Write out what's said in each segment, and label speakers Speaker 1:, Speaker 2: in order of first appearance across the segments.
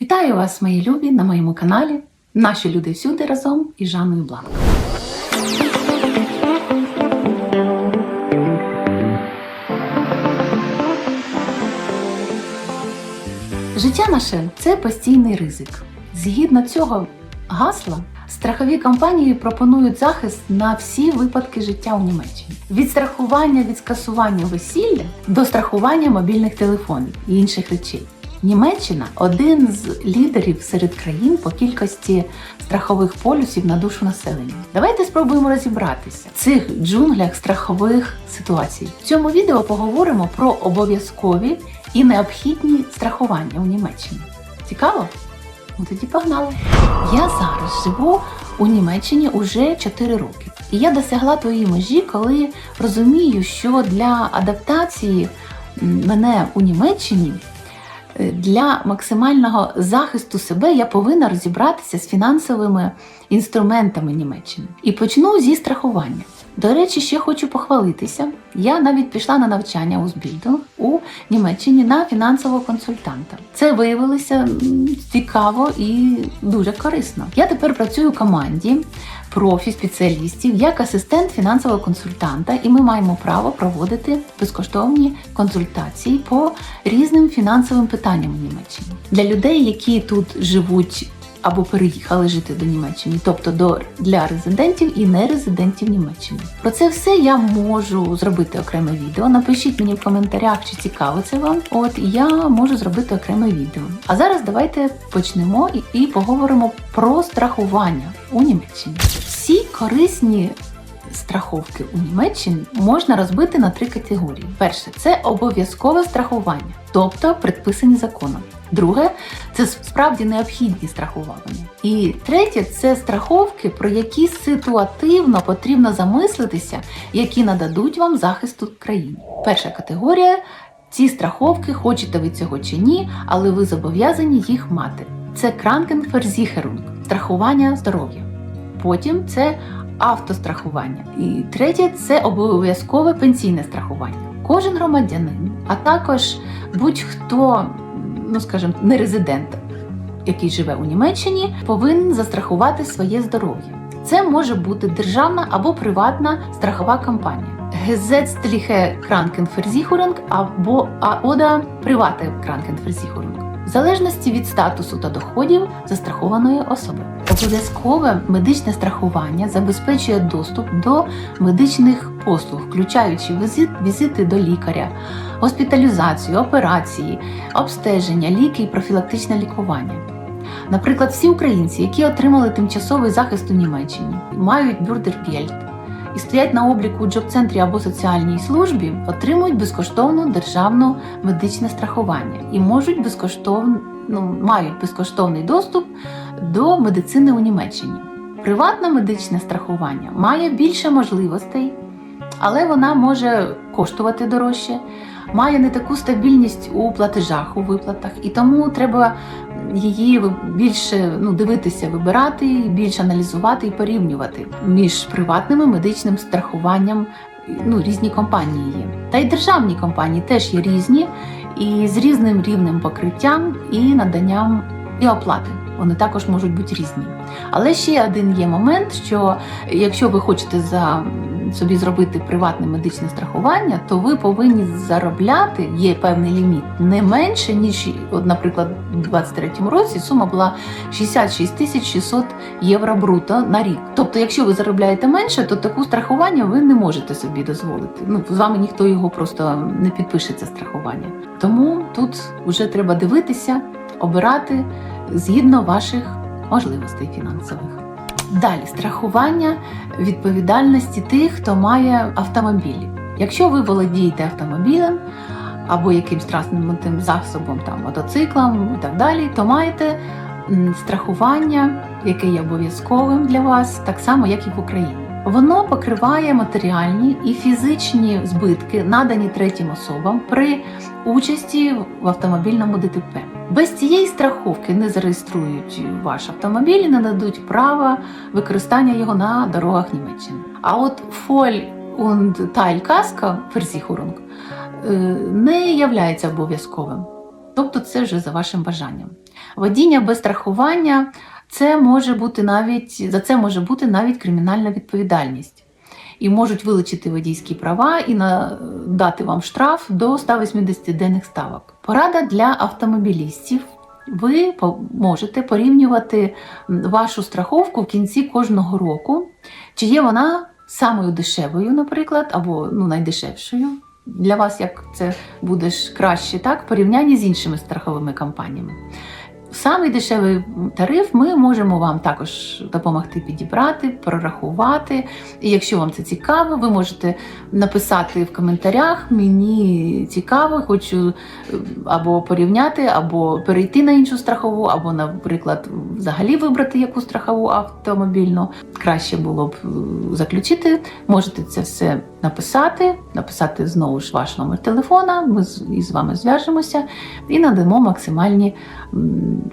Speaker 1: Вітаю вас, мої любі, на моєму каналі. Наші люди всюди разом із Жанною Бланко. Життя наше це постійний ризик. Згідно цього гасла, страхові компанії пропонують захист на всі випадки життя у Німеччині: від страхування від скасування весілля до страхування мобільних телефонів і інших речей. Німеччина один з лідерів серед країн по кількості страхових полюсів на душу населення. Давайте спробуємо розібратися в цих джунглях страхових ситуацій. В цьому відео поговоримо про обов'язкові і необхідні страхування у Німеччині. Цікаво? Ну тоді погнали. Я зараз живу у Німеччині уже 4 роки. І я досягла тої межі, коли розумію, що для адаптації мене у Німеччині для максимального захисту себе я повинна розібратися з фінансовими інструментами Німеччини. І почну зі страхування. До речі, ще хочу похвалитися. Я навіть пішла на навчання у Збільдинг у Німеччині на фінансового консультанта. Це виявилося цікаво і дуже корисно. Я тепер працюю в команді профі спеціалістів як асистент фінансового консультанта, і ми маємо право проводити безкоштовні консультації по різним фінансовим питанням у Німеччині для людей, які тут живуть або переїхали жити до Німеччини, тобто до для резидентів і нерезидентів Німеччини. Про це все я можу зробити окреме відео. Напишіть мені в коментарях, чи цікаво це вам. От я можу зробити окреме відео. А зараз давайте почнемо і, і поговоримо про страхування у Німеччині. Всі корисні страховки у Німеччині можна розбити на три категорії: перше це обов'язкове страхування, тобто предписані законом. Друге це справді необхідні страхування. І третє це страховки, про які ситуативно потрібно замислитися, які нададуть вам захисту країни. Перша категорія ці страховки, хочете ви цього чи ні, але ви зобов'язані їх мати. Це Krankenversicherung – страхування здоров'я. Потім це автострахування. І третє це обов'язкове пенсійне страхування. Кожен громадянин, а також будь-хто, ну скажімо, не резидент, який живе у Німеччині, повинен застрахувати своє здоров'я. Це може бути державна або приватна страхова компанія. Gesetzliche Krankenversicherung або Oder Private Krankenversicherung в залежності від статусу та доходів застрахованої особи. Обов'язкове медичне страхування забезпечує доступ до медичних послуг, включаючи візит, візити до лікаря, госпіталізацію, операції, обстеження, ліки і профілактичне лікування. Наприклад, всі українці, які отримали тимчасовий захист у Німеччині, мають бюрдергельд і стоять на обліку у джоб-центрі або соціальній службі, отримують безкоштовну державну медичне страхування і можуть безкоштовно ну, мають безкоштовний доступ до медицини у Німеччині. Приватне медичне страхування має більше можливостей, але вона може коштувати дорожче, має не таку стабільність у платежах, у виплатах, і тому треба її більше ну, дивитися, вибирати, більше аналізувати і порівнювати між приватним і медичним страхуванням. Ну, різні компанії є. Та й державні компанії теж є різні і з різним рівнем покриттям і наданням і оплати. Вони також можуть бути різні. Але ще один є момент, що якщо ви хочете за собі зробити приватне медичне страхування, то ви повинні заробляти, є певний ліміт, не менше, ніж, от, наприклад, у 2023 році сума була 66 тисяч 600 євро бруто на рік. Тобто, якщо ви заробляєте менше, то таку страхування ви не можете собі дозволити. Ну, з вами ніхто його просто не підпише, це страхування. Тому тут вже треба дивитися, обирати згідно ваших можливостей фінансових. Далі страхування відповідальності тих, хто має автомобілі. Якщо ви володієте автомобілем або якимсь транспортним засобом, там мотоциклом і так далі, то маєте страхування, яке є обов'язковим для вас, так само як і в Україні. Воно покриває матеріальні і фізичні збитки, надані третім особам при участі в автомобільному ДТП. Без цієї страховки не зареєструють ваш автомобіль і не дадуть права використання його на дорогах Німеччини. А от Фоль und Teilkasko Versicherung е, не являється обов'язковим. Тобто це вже за вашим бажанням. Водіння без страхування це може бути навіть за це може бути навіть кримінальна відповідальність. І можуть вилучити водійські права і на, дати вам штраф до 180 денних ставок. Порада для автомобілістів. Ви можете порівнювати вашу страховку в кінці кожного року, чи є вона самою дешевою, наприклад, або ну, найдешевшою. Для вас як це буде краще, так, в порівнянні з іншими страховими компаніями. Самий дешевий тариф ми можемо вам також допомогти підібрати, прорахувати. І якщо вам це цікаво, ви можете написати в коментарях. Мені цікаво, хочу е, або порівняти, або перейти на іншу страхову, або, наприклад, взагалі вибрати яку страхову автомобільну. Краще було б е, заключити. Можете це все написати, написати знову ж ваш номер телефона. Ми з- вами зв'яжемося і надамо максимальні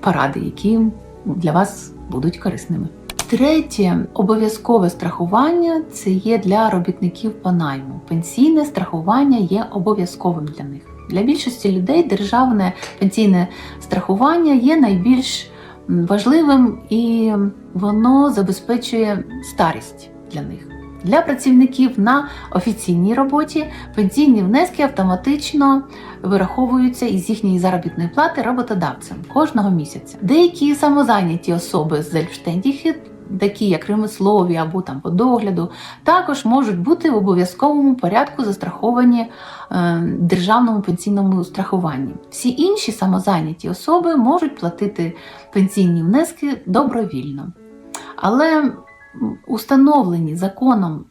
Speaker 1: поради, які для вас будуть корисними. Третє обов'язкове страхування це є для робітників по найму. Пенсійне страхування є обов'язковим для них. Для більшості людей державне пенсійне страхування є найбільш важливим і воно забезпечує старість для них. Для працівників на офіційній роботі пенсійні внески автоматично вираховуються із їхньої заробітної плати роботодавцем кожного місяця. Деякі самозайняті особи з Зельфштендіхи, такі як ремеслові або там по догляду, також можуть бути в обов'язковому порядку застраховані е, державному пенсійному страхуванні. Всі інші самозайняті особи можуть платити пенсійні внески добровільно. Але установлені законом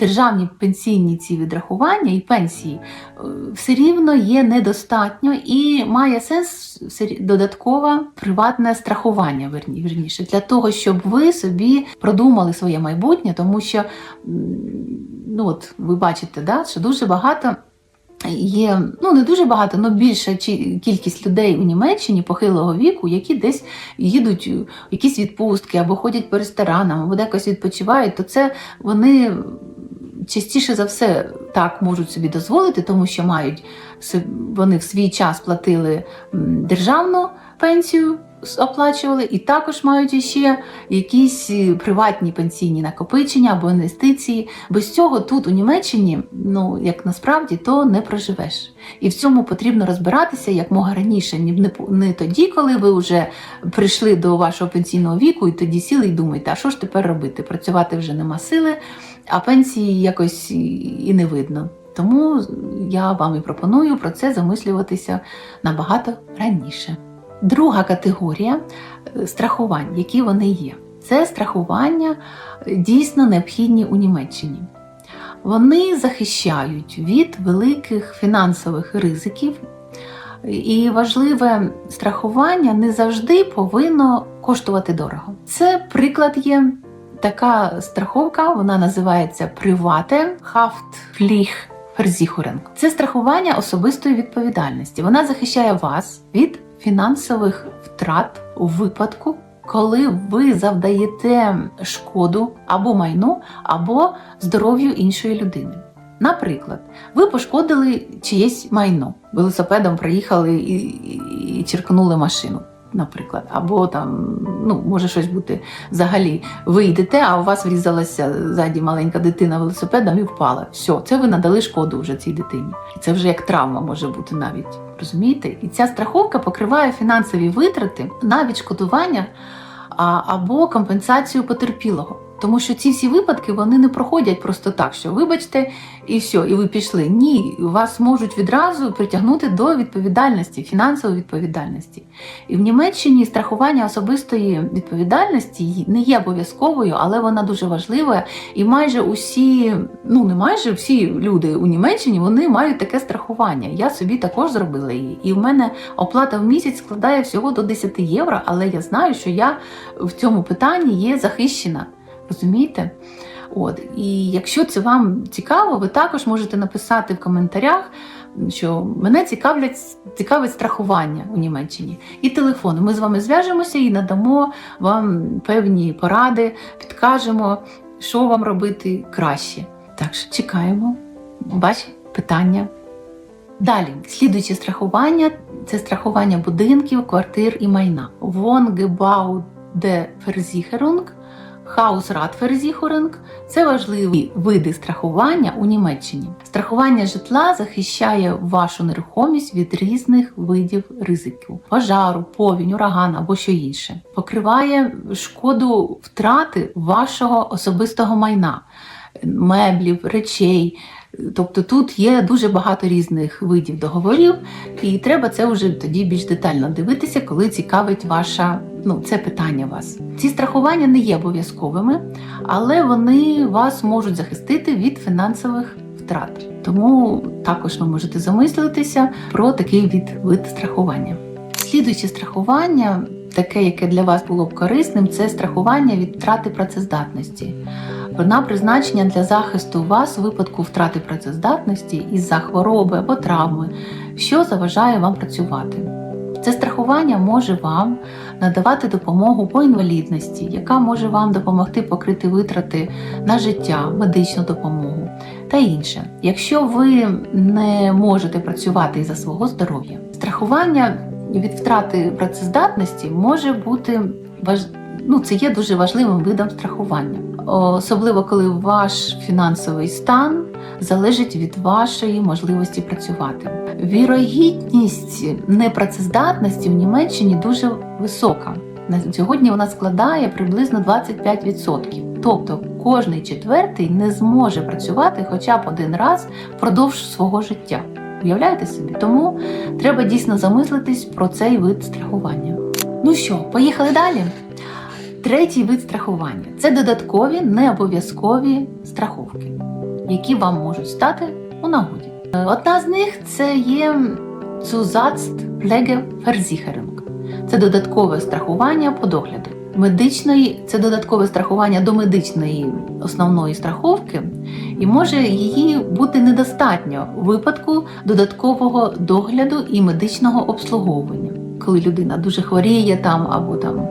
Speaker 1: державні пенсійні ці відрахування і пенсії е, все рівно є недостатньо і має сенс додаткове приватне страхування, верні- вірніше, для того, щоб ви собі продумали своє майбутнє, тому що ну от ви бачите, да, що дуже багато. Є ну не дуже багато, але більша кількість людей у Німеччині похилого віку, які десь їдуть у якісь відпустки або ходять по ресторанам, або якось відпочивають, то це вони частіше за все так можуть собі дозволити, тому що мають вони в свій час платили державну пенсію, оплачували, і також мають іще якісь е, приватні пенсійні накопичення або інвестиції. Без цього тут у Німеччині, ну як насправді, то не проживеш. І в цьому потрібно розбиратися як мога раніше, ні- не, тоді, коли ви вже прийшли до вашого пенсійного віку, і тоді сіли і думаєте, а що ж тепер робити? Працювати вже нема сили, а пенсії якось і не видно. Тому я вам і пропоную про це замислюватися набагато раніше. Друга категорія е, страхувань, які вони є. Це страхування е, дійсно необхідні у Німеччині. Вони захищають від великих фінансових ризиків, і важливе страхування не завжди повинно коштувати дорого. Це приклад є. Така страховка, вона називається Привате Haftpflichtversicherung. Це страхування особистої відповідальності. Вона захищає вас від фінансових втрат у випадку, коли ви завдаєте шкоду або майну, або здоров'ю іншої людини. Наприклад, ви пошкодили чиєсь майно, велосипедом і, і черкнули машину. Наприклад, або там ну може щось бути взагалі. Ви йдете, а у вас врізалася ззаді маленька дитина велосипедом і впала. Все, це ви надали шкоду вже цій дитині. І це вже як травма може бути навіть. Розумієте? І ця страховка покриває фінансові витрати на відшкодування або компенсацію потерпілого. Тому що ці всі випадки вони не проходять просто так, що вибачте, і все, і ви пішли. Ні, вас можуть відразу притягнути до відповідальності, фінансової відповідальності. І в Німеччині страхування особистої відповідальності не є обов'язковою, але вона дуже важлива. І майже усі, ну не майже всі люди у Німеччині вони мають таке страхування. Я собі також зробила її. І в мене оплата в місяць складає всього до 10 євро, але я знаю, що я в цьому питанні є захищена. Розумієте? От і якщо це вам цікаво, ви також можете написати в коментарях, що мене цікавлять цікавить страхування у Німеччині і телефон. Ми з вами зв'яжемося і надамо вам певні поради, підкажемо, що вам робити краще. Так що чекаємо ваші питання. Далі, слідуюче страхування це страхування будинків, квартир і майна. Wohngebau de Versicherung, Hausratversicherung – це важливі види страхування у Німеччині. Страхування житла захищає вашу нерухомість від різних видів ризиків: пожару, повінь, ураган або що інше. Покриває шкоду втрати вашого особистого майна, меблів, речей. Тобто тут є дуже багато різних видів договорів, і треба це вже тоді більш детально дивитися, коли цікавить ваша ну це питання вас. Ці страхування не є обов'язковими, але вони вас можуть захистити від фінансових втрат. Тому також ви можете замислитися про такий від вид страхування. Слідуюче страхування, таке, яке для вас було б корисним, це страхування від втрати працездатності. Вона призначення для захисту вас у випадку втрати працездатності із-за хвороби або травми, що заважає вам працювати. Це страхування може вам надавати допомогу по інвалідності, яка може вам допомогти покрити витрати на життя, медичну допомогу та інше. Якщо ви не можете працювати із-за свого здоров'я, страхування від втрати працездатності може бути. Ну, це є дуже важливим видом страхування, особливо коли ваш фінансовий стан залежить від вашої можливості працювати. Вірогідність непрацездатності в Німеччині дуже висока. На сьогодні вона складає приблизно 25%. Тобто кожний четвертий не зможе працювати хоча б один раз впродовж свого життя. Уявляєте собі? Тому треба дійсно замислитись про цей вид страхування. Ну що, поїхали далі? Третій вид страхування це додаткові необов'язкові страховки, які вам можуть стати у нагоді. Одна з них це є Zusatzpflegeversicherung. Це додаткове страхування по догляду. Медичної це додаткове страхування до медичної основної страховки, і може її бути недостатньо у випадку додаткового догляду і медичного обслуговування, коли людина дуже хворіє там або там.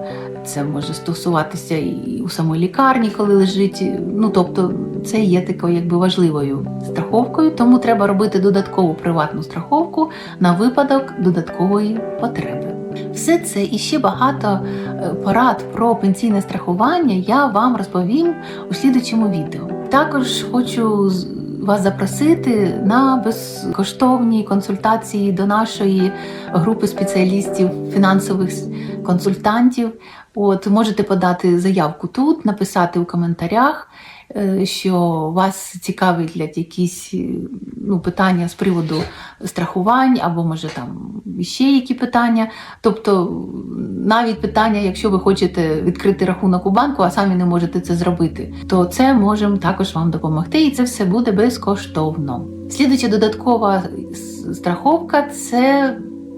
Speaker 1: Це може стосуватися і у самій лікарні, коли лежить. Ну тобто, це є такою якби важливою страховкою, тому треба робити додаткову приватну страховку на випадок додаткової потреби. Все це і ще багато порад про пенсійне страхування я вам розповім у слідучому відео. Також хочу вас запросити на безкоштовні консультації до нашої групи спеціалістів, фінансових консультантів. От можете подати заявку тут, написати у коментарях, що вас цікавить якісь ну, питання з приводу страхувань, або може там ще які питання. Тобто, навіть питання, якщо ви хочете відкрити рахунок у банку, а самі не можете це зробити, то це можемо також вам допомогти, і це все буде безкоштовно. Слідуюча додаткова страховка це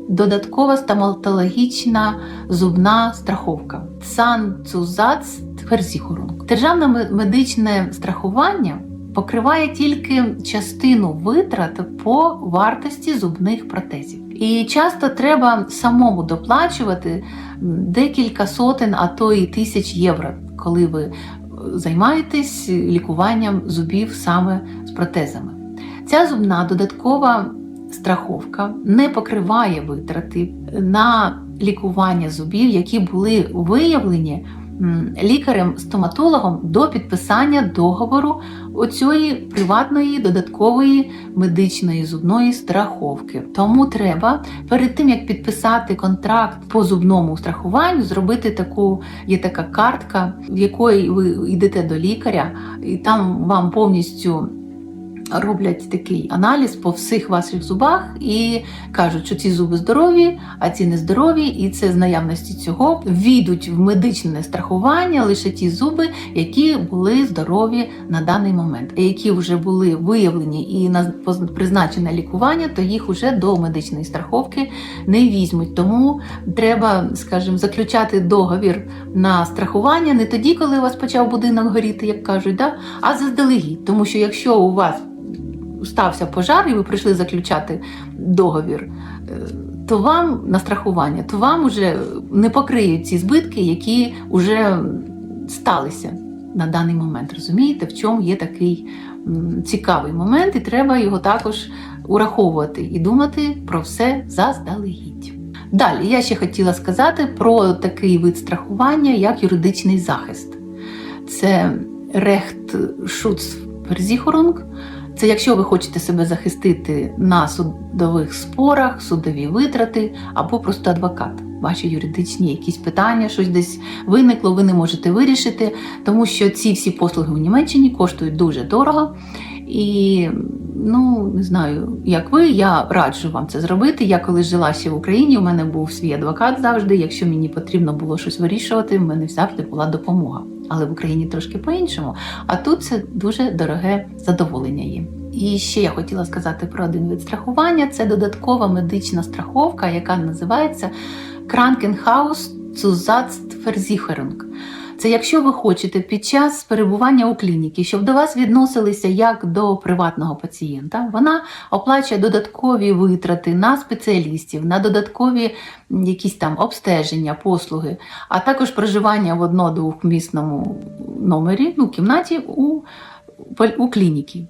Speaker 1: додаткова стоматологічна зубна страховка. Zahnzusatzversicherung. Державне медичне страхування покриває тільки частину витрат по вартості зубних протезів. І часто треба самому доплачувати декілька сотень, а то і тисяч євро, коли ви займаєтесь лікуванням зубів саме з протезами. Ця зубна додаткова страховка не покриває витрати на лікування зубів, які були виявлені лікарем-стоматологом до підписання договору оцієї приватної додаткової медичної зубної страховки. Тому треба перед тим як підписати контракт по зубному страхуванню, зробити таку є така картка, в якої ви йдете до лікаря, і там вам повністю роблять такий аналіз по всіх ваших зубах і кажуть, що ці зуби здорові, а ці нездорові, і це з наявності цього війдуть в медичне страхування лише ті зуби, які були здорові на даний момент, а які вже були виявлені і на призначене лікування, то їх вже до медичної страховки не візьмуть. Тому треба, скажімо, заключати договір на страхування не тоді, коли у вас почав будинок горіти, як кажуть, да? а заздалегідь. Тому що якщо у вас стався пожар, і ви прийшли заключати договір, то вам на страхування, то вам вже не покриють ці збитки, які вже сталися на даний момент. Розумієте, в чому є такий цікавий момент, і треба його також ураховувати і думати про все заздалегідь. Далі я ще хотіла сказати про такий вид страхування, як юридичний захист. Це Rechtschutzversicherung. Це якщо ви хочете себе захистити на судових спорах, судові витрати або просто адвокат. Ваші юридичні якісь питання, щось десь виникло, ви не можете вирішити, тому що ці всі послуги в Німеччині коштують дуже дорого. І ну не знаю, як ви, я раджу вам це зробити. Я коли жила ще в Україні, у мене був свій адвокат завжди. Якщо мені потрібно було щось вирішувати, в мене завжди була допомога. Але в Україні трошки по-іншому. А тут це дуже дороге задоволення їм. І ще я хотіла сказати про один вид страхування: це додаткова медична страховка, яка називається Krankenhaus Zusatzversicherung. Це якщо ви хочете під час перебування у клініці, щоб до вас відносилися як до приватного пацієнта, вона оплачує додаткові витрати на спеціалістів, на додаткові якісь там обстеження, послуги, а також проживання в одно-двохмісному номері, ну, кімнаті у, у клініці.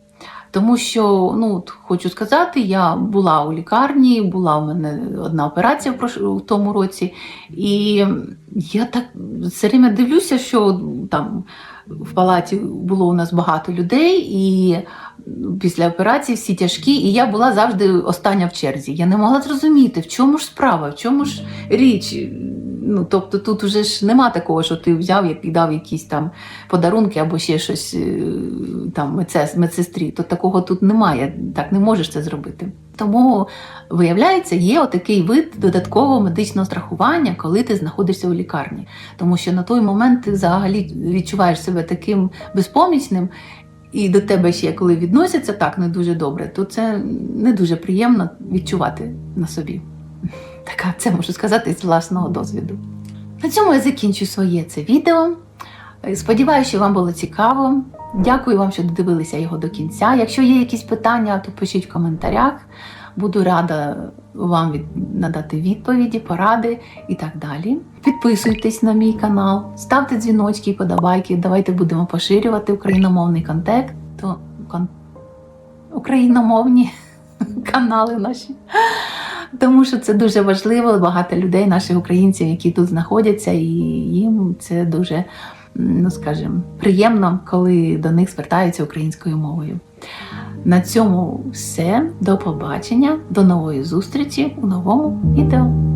Speaker 1: Тому що, ну хочу сказати, я була у лікарні, була у мене одна операція в тому році, і я так все время дивлюся, що там в палаті було у нас багато людей, і після операції всі тяжкі, і я була завжди остання в черзі. Я не могла зрозуміти, в чому ж справа, в чому ж річ. Ну, тобто тут вже ж нема такого, що ти взяв і дав якісь там подарунки або ще щось е, там медсестрі. То такого тут немає, так не можеш це зробити. Тому виявляється, є отакий вид додаткового медичного страхування, коли ти знаходишся у лікарні. Тому що на той момент ти взагалі відчуваєш себе таким безпомічним, і до тебе ще коли відносяться так не дуже добре, то це не дуже приємно відчувати на собі. Така, це можу сказати з власного досвіду. На цьому я закінчу своє це відео. Сподіваюся, що вам було цікаво. Дякую вам, що додивилися його до кінця. Якщо є якісь питання, то пишіть в коментарях. Буду рада вам надати відповіді, поради і так далі. Підписуйтесь на мій канал, ставте дзвіночки, подобайки. Давайте будемо поширювати україномовний контекст. То... Кон... Україномовні канали наші. Тому що це дуже важливо. Багато людей, наших українців, які тут знаходяться, і їм це дуже, ну скажімо, приємно, коли до них звертаються українською мовою. На цьому все. До побачення, до нової зустрічі у новому відео.